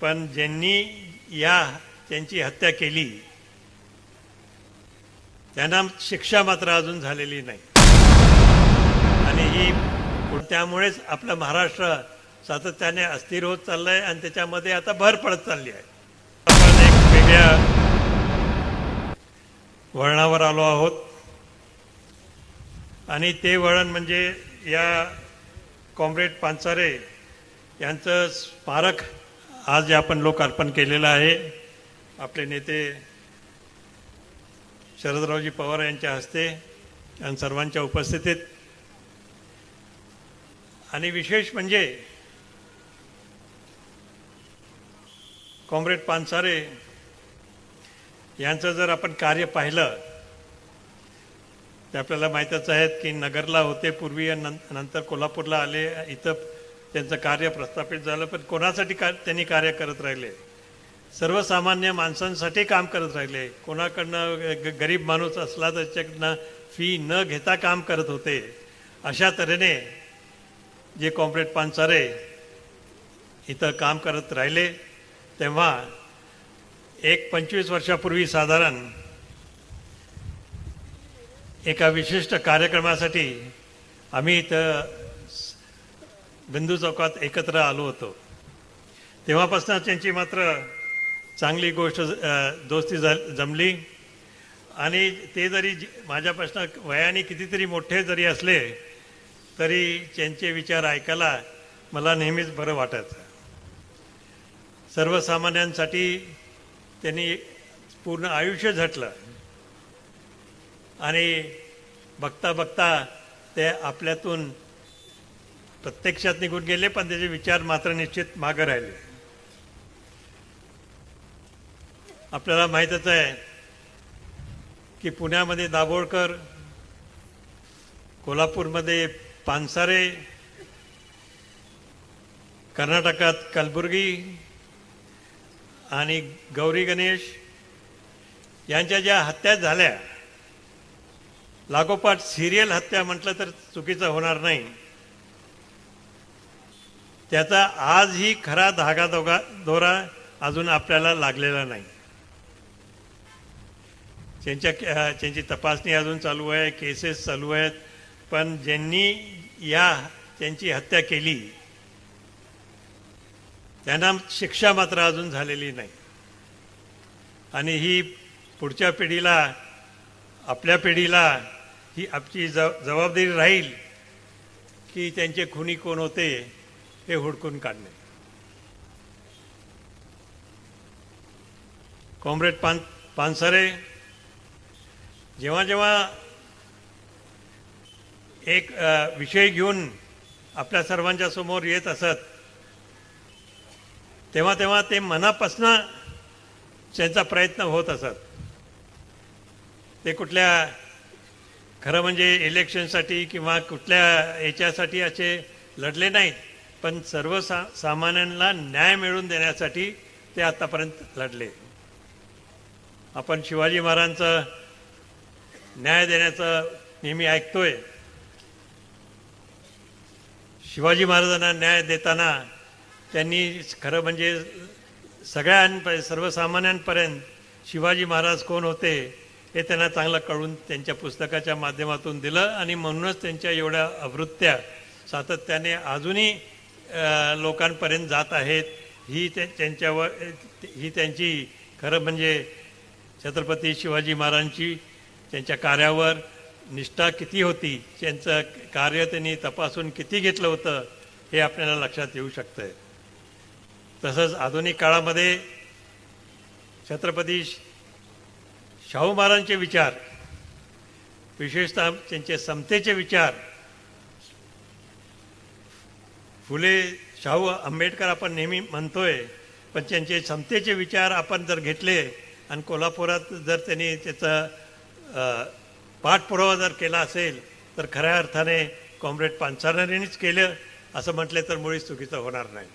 पण ज्यांनी या त्यांची हत्या केली त्यांना शिक्षा मात्र अजून झालेली नाही. आणि ही त्यामुळेच आपलं महाराष्ट्र सातत्याने अस्थिर होत चाललंय आणि त्याच्यामध्ये आता भर पडत चालली आहे. आपण एक वेगळ्या वळणावर आलो आहोत. आणि ते वळण म्हणजे या कॉम्रेड पानसारे यांचं स्मारक आज जे आपण लोकार्पण केलेलं आहे आपले नेते शरदरावजी पवार यांच्या हस्ते आणि सर्वांच्या उपस्थितीत. आणि विशेष म्हणजे कॉम्रेड पानसारे यांचं जर आपण कार्य पाहिलं ते आपल्याला माहीतच आहेत की नगरला होते पूर्वी आणि नं- नंतर कोल्हापूरला आले इथं त्यांचं कार्य प्रस्थापित झालं पण कोणासाठी का त्यांनी कार्य करत राहिले? सर्वसामान्य माणसांसाठी काम करत राहिले. कोणाकडनं ग- गरीब माणूस असला तर त्याच्याकडनं फी न घेता काम करत होते. अशा तऱ्हेने जे कॉम्रेड पानसारे इथं काम करत राहिले तेव्हा एक पंचवीस वर्षापूर्वी साधारण एका विशिष्ट कार्यक्रमासाठी आम्ही इथं बिंदू चौकात एकत्र आलो होतो. तेव्हापासून त्यांची मात्र चांगली गोष्ट दोस्ती जमली. आणि ते जरी जी- माझ्यापासून वयाने कितीतरी मोठे जरी असले तरी त्यांचे विचार ऐकायला मला नेहमीच बरं वाटायचं सर्वसामान्यांसाठी त्यांनी पूर्ण आयुष्य झटलं. आणि बघता बघता ते आपल्यातून प्रत्यक्षात निघून गेले पण त्याचे विचार मात्र निश्चित मागं राहिले. आपल्याला माहीतच आहे की पुण्यामध्ये दाभोळकर कोल्हापूरमध्ये पानसारे कर्नाटकात कलबुर्गी आणि गौरी गणेश यांच्या ज्या हत्या झाल्या लागोपाठ सिरियल हत्या म्हटलं तर चुकीचं होणार नाही. त्याचा आजही खरा धागा दोगा दोरा अजून आपल्याला लागलेला नाही. त्यांच्या त्यांची तपासणी अजून चालू आहे केसेस चालू आहेत पण ज्यांनी या त्यांची हत्या केली त्यांना शिक्षा मात्र अजून झालेली नाही. आणि ही पुढच्या पिढीला आपल्या पिढीला ही आपली ज जबाबदारी राहील की त्यांचे खुनी कोण होते हे हुडकून काढणे. कॉम्रेड पान पानसरे जेव्हा जेव्हा एक विषय घेऊन आपल्या सर्वांच्या समोर येत असत तेव्हा तेव्हा ते मनापासनं त्यांचा प्रयत्न होत असत. ते कुठल्या खरं म्हणजे इलेक्शनसाठी किंवा कुठल्या याच्यासाठी असे लढले नाहीत. पण सर्वसा सामान्यांना न्याय मिळवून देण्यासाठी ते आतापर्यंत लढले. आपण शिवाजी महाराजांचं न्याय देण्याचं नेहमी ऐकतोय. शिवाजी महाराजांना न्याय देताना त्यांनी खरं म्हणजे सगळ्यां सर्वसामान्यांपर्यंत शिवाजी महाराज कोण होते हे त्यांना चांगलं कळून त्यांच्या पुस्तकाच्या माध्यमातून दिलं आणि म्हणूनच त्यांच्या एवढ्या आवृत्त्या सातत्याने अजूनही लोकांपर्यंत जात आहेत ही ते त्यांच्यावर ही त्यांची खरं म्हणजे छत्रपती शिवाजी महाराजांची त्यांच्या कार्यावर निष्ठा किती होती त्यांचं कार्य त्यांनी तपासून किती घेतलं होतं हे आपल्याला लक्षात येऊ शकतं तसंच आधुनिक काळामध्ये छत्रपती शाहू महाराजांचे विचार विशेषतः त्यांचे समतेचे विचार फुले शाहू आंबेडकर आपण नेहमी म्हणतोय पण त्यांचे समतेचे विचार आपण जर घेतले आणि कोल्हापुरात जर त्यांनी त्याचा पाठपुरावा जर केला असेल तर खऱ्या अर्थाने कॉम्रेड पानसारेंनीच केलं असं म्हटले तर मुळीच चुकीचं होणार नाही.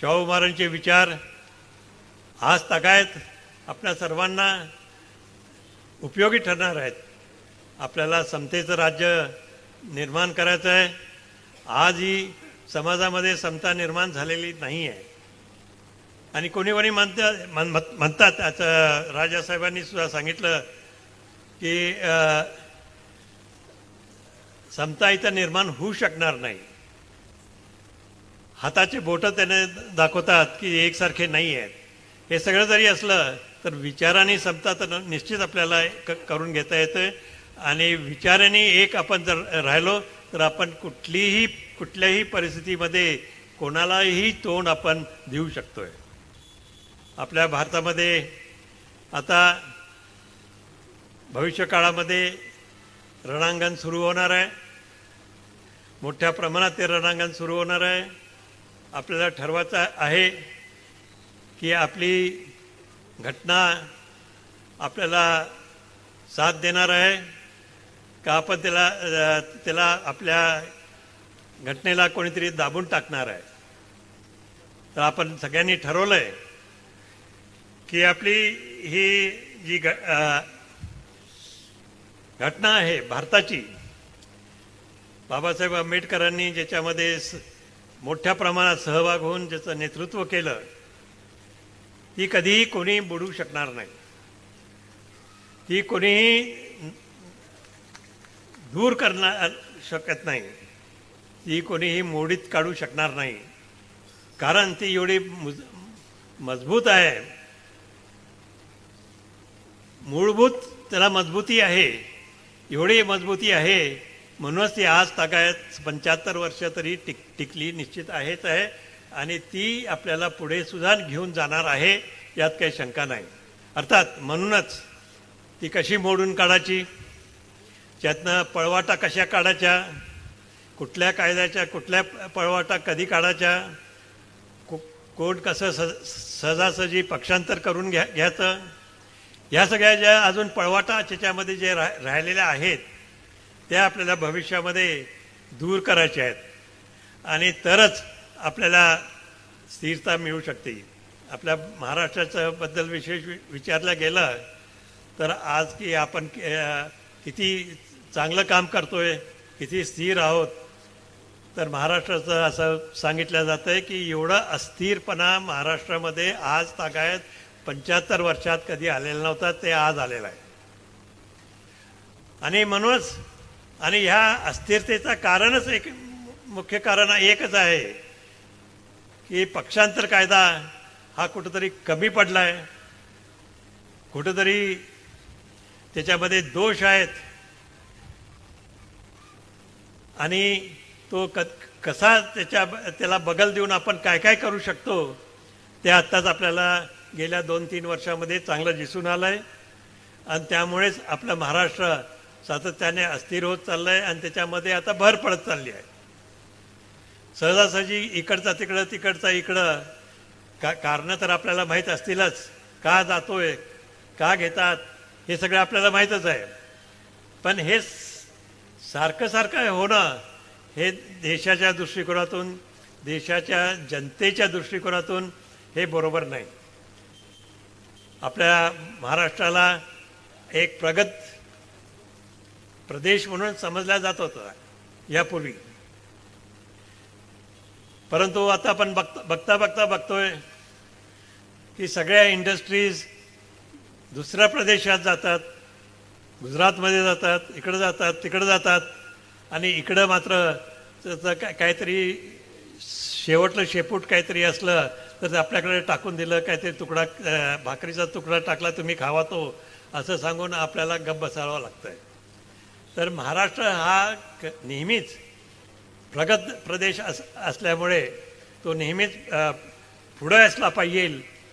शाहू महाराजांचे विचार आज तगायत आपल्या सर्वांना उपयोगी ठरणार आहेत. आपल्याला समतेचं राज्य निर्माण करायचं आहे. आज ही समाजामध्ये समता निर्माण झालेली नाही आहे आणि कोणी कोणी म्हणतात म्हणतात आता राजासाहेबांनी सुद्धा सांगितलं की समता इथं निर्माण होऊ शकणार नाही. हाताचे बोटं त्याने दाखवतात की एकसारखे नाही आहेत हे सगळं जरी असलं तर विचाराने समता तर निश्चित आपल्याला क करून घेता येतं. आणि विचाराने एक आपण जर राहिलो तर आपण कुठलीही कुठल्याही परिस्थितीमध्ये कोणालाही तोंड आपण देऊ शकतो आहे आपल्या भारतामध्ये आता भविष्यकाळामध्ये रणांगण सुरू होणार आहे. मोठ्या प्रमाणात ते रणांगण सुरू होणार आहे. आपल्याला ठरवायचं आहे की आपली घटना आपल्याला साथ देणार आहे. का आपण त्याला त्याला आपल्या घटनेला कोणीतरी दाबून टाकणार आहे? तर आपण सगळ्यांनी ठरवलं आहे की आपली ही जी घ घटना आहे भारताची बाबासाहेब आंबेडकरांनी ज्याच्यामध्ये मोठ्या प्रमाणात सहभाग होऊन ज्याचं नेतृत्व केलं ती कधीही कोणी बुडू शकणार नाही. ती कोणीही दूर करणार शकत नाही. ती कोणीही मोडीत काढू शकणार नाही. कारण ती एवढी मुज- मजबूत आहे. मूलभूत त्याला मजबूती आहे. एवढी मजबूती आहे. म्हणूनच ती आज तागायत पंच्याहत्तर वर्ष तरी टिक टिकली निश्चित आहेच आहे. आणि ती आपल्याला पुढे सुद्धा घेऊन जाणार आहे यात काही शंका नाही. अर्थात म्हणूनच ती कशी मोडून काढायची? त्यातनं पळवाटा कशा काढायच्या कुठल्या कायद्याच्या कुठल्या पळवाटा कधी काढायच्या को- कोण कसं स सहजासहजी पक्षांतर करून घ्या घ्यायचं या सगळ्या ज्या अजून पळवाटा त्याच्यामध्ये जे रा राहिलेल्या आहेत त्या आपल्याला भविष्यामध्ये दूर करायच्या आहेत. आणि तरच आपल्याला स्थिरता मिळू शकते. आपल्या महाराष्ट्राचं बद्दल विशेष वि- विचारलं गेलं तर आज की आपण किती चांगलं काम करतोय किती स्थिर आहोत. तर महाराष्ट्राचं असं सांगितलं जातं आहे की एवढा अस्थिरपणा महाराष्ट्रामध्ये आज तागायत पंच्याहत्तर वर्षात कधी आलेला नव्हता ते आज आलेलं आहे. आणि म्हणूनच आणि ह्या अस्थिरतेचं कारणच एक मुख्य कारण एकच आहे की पक्षांतर कायदा हा कुठंतरी कमी पडला आहे कुठंतरी त्याच्यामध्ये दोष आहेत. आणि तो क कसा त्याच्या त्याला बगल देऊन आपण काय काय करू शकतो ते आत्ताच आपल्याला गेल्या दोन तीन वर्षामध्ये चांगलं दिसून आलं आहे आणि त्यामुळेच आपलं महाराष्ट्र सातत्याने अस्थिर होत चाललं आहे आणि त्याच्यामध्ये आता भर पडत चालली आहे. सहजासहजी इकडचा तिकडं तिकडचा इकडं का कारणं तर आपल्याला माहीत असतीलच. का जातोय का घेतात हे सगळं आपल्याला माहीतच आहे. पण हे सारखं सारखं होणं हे देशाच्या दृष्टिकोनातून देशाच्या जनतेच्या दृष्टिकोनातून हे बरोबर नाही. आपल्या महाराष्ट्राला एक प्रगत प्रदेश म्हणून समजला जात होता यापूर्वी. परंतु आता आपण बघता बघता बघता बघतोय की सगळ्या इंडस्ट्रीज दुसऱ्या प्रदेशात जातात. गुजरातमध्ये जातात इकडं जातात तिकडं जातात. आणि इकडं मात्र त्याचं काय काहीतरी शेवटलं शेपूट काहीतरी असलं तर ते आपल्याकडे टाकून दिलं काहीतरी तुकडा भाकरीचा तुकडा टाकला तुम्ही खावा तो असं सांगून आपल्याला गप्प बसावं आहे तर महाराष्ट्र हा क- नेहमीच प्रगत प्रदेश अस असल्यामुळे तो नेहमीच पुढं असला पाहिजे.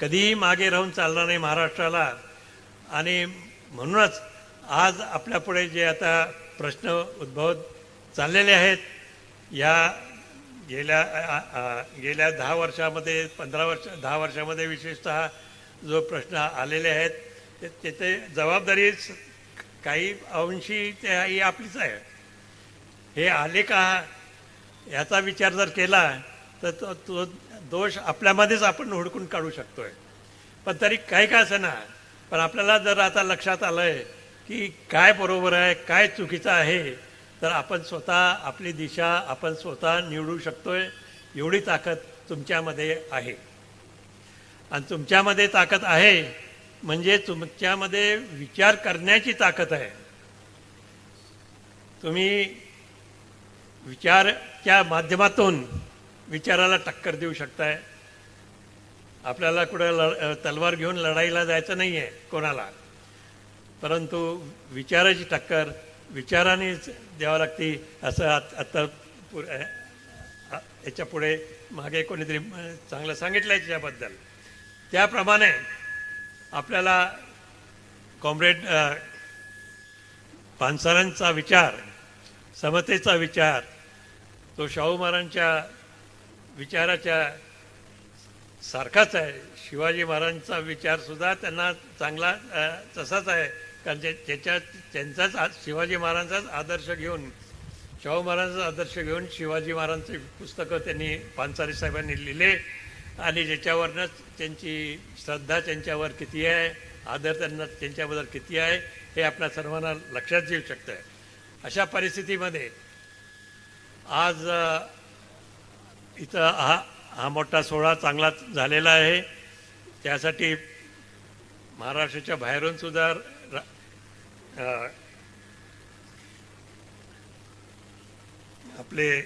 कधीही मागे राहून चालणार नाही महाराष्ट्राला. आणि म्हणूनच आज आपल्यापुढे जे आता प्रश्न उद्भवत चाललेले आहेत या गेल्या गेल्या दहा वर्षामध्ये पंधरा वर्ष दहा वर्षामध्ये विशेषतः जो प्रश्न आलेले आहेत ते त्याचे जबाबदारी काही अंशी ते ही आपलीच आहे. हे आले का याचा विचार जर केला तर तो तो दोष आपल्यामध्येच आपण हुडकून काढू शकतोय. पण तरी काही का असं ना पण आपल्याला जर आता लक्षात आलं आहे की काय बरोबर आहे काय चुकीचं आहे तर आपण स्वतः आपली दिशा आपण स्वतः निवडू शकतोय एवढी ताकद तुमच्यामध्ये आहे. आणि तुमच्यामध्ये ताकद आहे म्हणजे तुमच्यामध्ये विचार करण्याची ताकद आहे. तुम्ही विचारच्या माध्यमातून विचाराला टक्कर देऊ शकताय. आपल्याला कुठं लड तलवार घेऊन लढाईला जायचं नाही आहे कोणाला. परंतु विचाराची टक्कर विचारानेच द्यावं लागते असं आत- आत्ता पु- याच्यापुढे मागे कोणीतरी चांगलं सांगितलं आहे त्याबद्दल त्याप्रमाणे आपल्याला कॉम्रेड पानसरांचा विचार समतेचा विचार तो शाहू महाराजांच्या विचाराच्या सारखाच आहे. शिवाजी महाराजांचा विचारसुद्धा त्यांना चांगला तसाच आहे. कारण जे त्याच्यात त्यांचाच आ- शिवाजी महाराजांचाच आदर्श घेऊन शाहू महाराजांचा आदर्श घेऊन शिवाजी महाराजांची पुस्तकं त्यांनी पानसारी साहेबांनी लिहिले. आणि ज्याच्यावरनंच त्यांची श्रद्धा त्यांच्यावर किती आहे आदर त्यांना त्यांच्याबद्दल किती आहे हे आपल्या सर्वांना लक्षात येऊ शकतं. अशा परिस्थितीमध्ये आज इथं हा हा मोठा सोहळा चांगला झालेला आहे. त्यासाठी महाराष्ट्राच्या बाहेरून सुद्धा आपले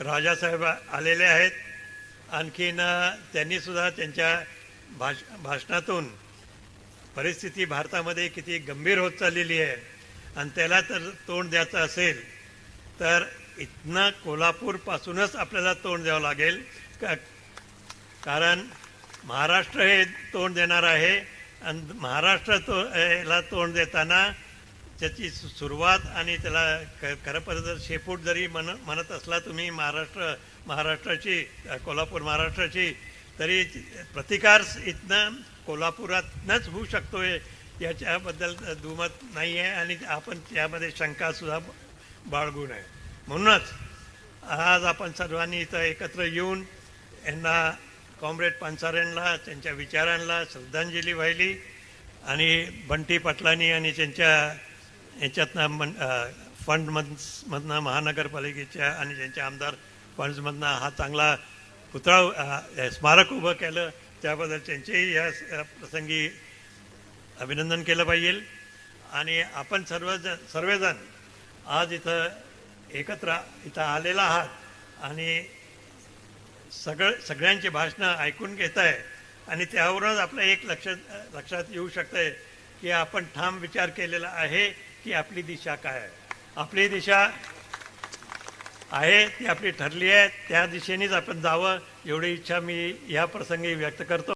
राजासाहेब आलेले आहेत. आणखीन त्यांनीसुद्धा त्यांनी सुद्धा त्यांच्या भाष भाषणातून परिस्थिती भारतामध्ये किती गंभीर होत चाललेली आहे आणि त्याला तर तोंड द्यायचं असेल तर इथनं कोल्हापूरपासूनच आपल्याला तोंड द्यावं लागेल. का कारण महाराष्ट्र हे तोंड देणार आहे. आणि महाराष्ट्र तो याला तोंड देताना त्याची सु- सुरुवात आणि त्याला ख खरं पाहिजे शेपूट जरी म्हण म्हणत असला तुम्ही महाराष्ट्र महाराष्ट्राची कोल्हापूर महाराष्ट्राची तरी प्रतिकार इथनं कोल्हापुरातनंच होऊ शकतोय याच्याबद्दल दुमत नाही आहे आणि आपण त्यामध्ये शंकासुद्धा बाळगू नये. म्हणूनच आज आपण सर्वांनी इथं एकत्र येऊन यांना कॉम्रेड पानसारेंना त्यांच्या विचारांना श्रद्धांजली वाहिली आणि बंटी पाटलांनी आणि त्यांच्या याच्यातनं मन फंडमधनं महानगरपालिकेच्या आणि त्यांच्या आमदार फंड्समधनं हा चांगला पुतळा स्मारक उभं केलं. त्याबद्दल त्यांचेही या प्रसंगी अभिनंदन केलं पाहिजे. आणि आपण सर्व सर्वजण आज इथं एकत्र इथं आलेला आहात आणि सगळं सगळ्यांची भाषणं ऐकून घेत आहे आणि त्यावरच आपलं एक लक्ष लक्षात येऊ शकतंय की आपण ठाम विचार केलेला आहे की आपली दिशा काय आहे. आपली दिशा आहे ती आपली ठरली आहे त्या दिशेनेच आपण जावं एवढी इच्छा मी या प्रसंगी व्यक्त करतो.